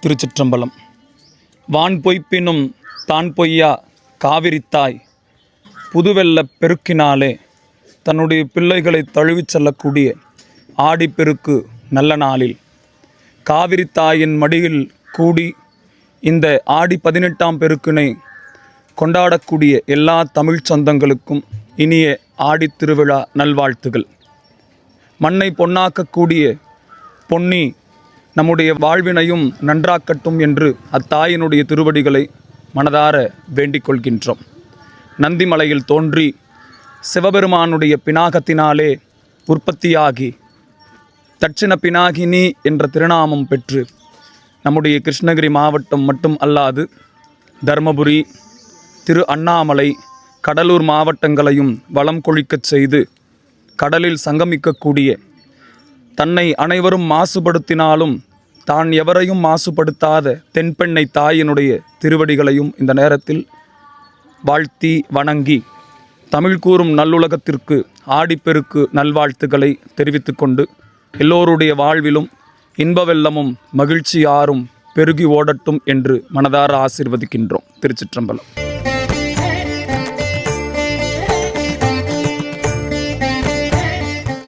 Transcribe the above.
திருச்சிற்றம்பலம். வான் பொய்ப்பினும் தான் பொய்யா காவிரித்தாய். புதுவெள்ளப் பெருக்கினாலே தன்னுடைய பிள்ளைகளை தழுவிச் செல்லக்கூடிய ஆடிப்பெருக்கு நல்ல நாளில். காவிரித்தாயின் மடியில் கூடி இந்த ஆடி பதினெட்டாம் பெருக்கினை கொண்டாடக்கூடிய எல்லா தமிழ்ச் சொந்தங்களுக்கும் இனிய ஆடித் திருவிழா நல்வாழ்த்துகள். மண்ணை பொன்னாக்கக்கூடிய பொன்னி நம்முடைய வாழ்வினையும் நன்றாக்கட்டும் என்று அத்தாயினுடைய திருவடிகளை மனதார வேண்டிக் கொள்கின்றோம். நந்திமலையில் தோன்றி சிவபெருமானுடைய பினாகத்தினாலே உற்பத்தியாகி தட்சிண பினாகினி என்ற திருநாமம் பெற்று நம்முடைய கிருஷ்ணகிரி மாவட்டம் மட்டும் அல்லாது தர்மபுரி திரு அண்ணாமலை கடலூர் மாவட்டங்களையும் வளம் கொழிக்கச் செய்து கடலில் சங்கமிக்கக்கூடிய தன்னை அனைவரும் மாசுபடுத்தினாலும் தான் எவரையும் மாசுபடுத்தாத தென்பெண்ணை தாயினுடைய திருவடிகளையும் இந்த நேரத்தில் வாழ்த்தி வணங்கி தமிழ் கூறும் நல்லுலகத்திற்கு ஆடிப்பெருக்கு நல்வாழ்த்துக்களை தெரிவித்துக்கொண்டு எல்லோருடைய வாழ்விலும் இன்பவெல்லமும் மகிழ்ச்சியாரும் மகிழ்ச்சி யாரும் பெருகி ஓடட்டும் என்று மனதார ஆசிர்வதிக்கின்றோம். திருச்சிற்றம்பலம்.